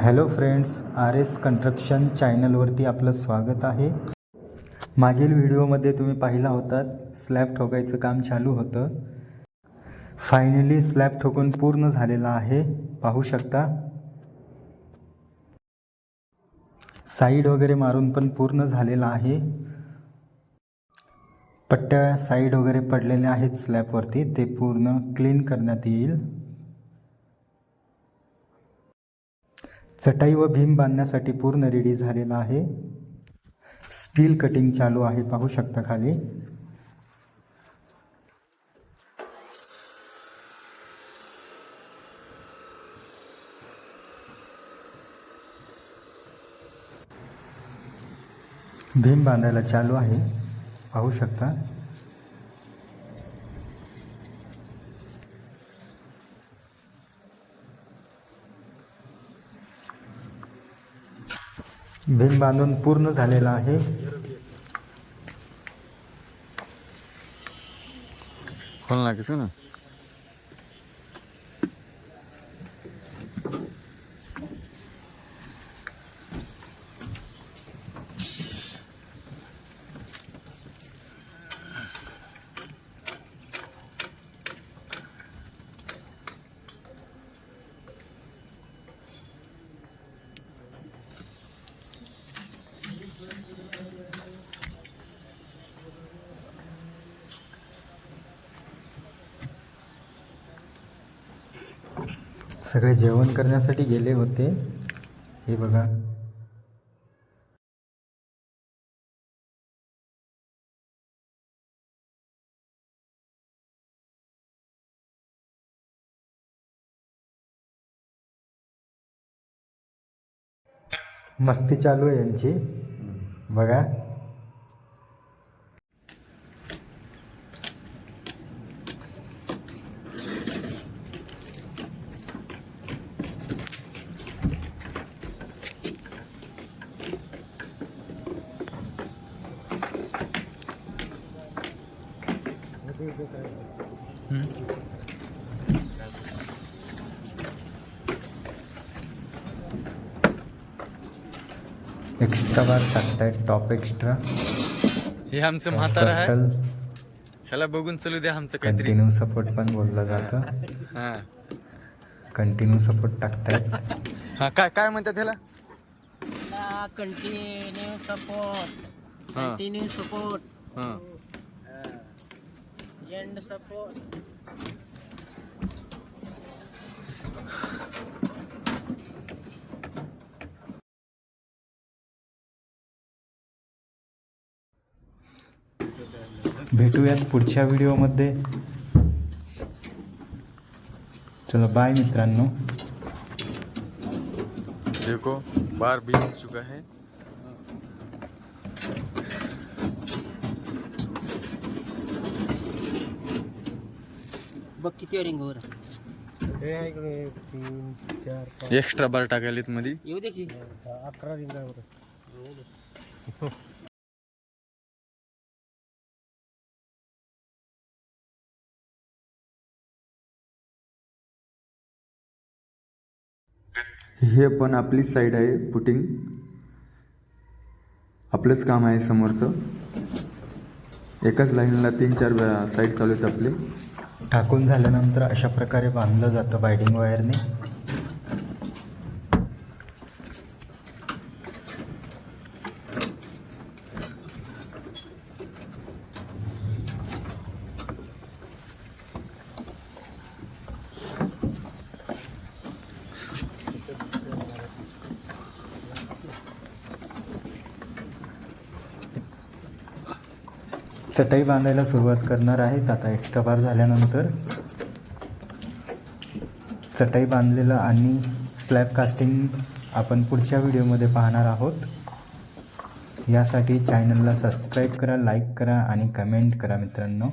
Hello friends R S construction चॅनलवरती आपलं स्वागत आहे. मागील व्हिडिओमध्ये तुम्ही पाहिला होतात स्लॅब ठोकायचं काम चालू होतं. फायनली स्लॅब ठोकून पूर्ण झालेला आहे. पाहू शकता. साईड वगैरे मारून पण पूर्ण झालेला आहे. पट्ट्या साईड वगैरे पडलेल्या आहेत स्लॅबवरती. ते पूर्ण क्लीन करण्यात येईल. चटाई व भीम बांधण्यासाठी पूर्ण रेडी झालेला आहे. स्टील कटिंग चालू आहे. पाहू शकता खाली. भीम बांधायला चालू आहे. पाहू शकता. भीम बांधून पूर्ण झालेला आहे. खोल ना किसी ना? सगळे जेवण करण्यासाठी गेले होते. हे बघा. मस्ती चालू आहे यांची. बघा. एक्स्ट्रा बार टाकतायत टॉप एक्स्ट्रा हे आमचं म्हातारा आहे. ह्याला बघून चलू द्या आमचं काहीतरी. कंटिन्यू सपोर्ट पण बोललं जातं. हा. कंटिन्यू सपोर्ट टाकतायत. हा काय काय म्हणतात ह्याला? कंटिन्यू सपोर्ट हा. कंटिन्यू सपोर्ट हा. End support. भेटूयात पुढच्या व्हिडिओमध्ये. चला बाय मित्रांनो. देखो बार भी चुका है। बघ किती रिंग वर एक्स्ट्रा बार टाकायलेत मध्ये येऊ दे की. अकरा रिंगावर हे पण आपलीच साईड आहे पुटिंग आपलंच काम आहे समोरचं. एकाच लाईनला तीन चार साईड चालू आहेत आपले. टाकून झाल्यानंतर अशा प्रकारे बांधलं जातं बायडिंग वायरने. चटई बांधायला सुरुवात करणार आहेत. आता एक्स्ट्रा बार झाल्यानंतर चटई बांधलेलं आणि स्लॅब कास्टिंग आपण पुढच्या व्हिडिओमध्ये पाहणार आहोत. यासाठी चॅनलला सबस्क्राईब करा लाईक करा आणि कमेंट करा मित्रांनो.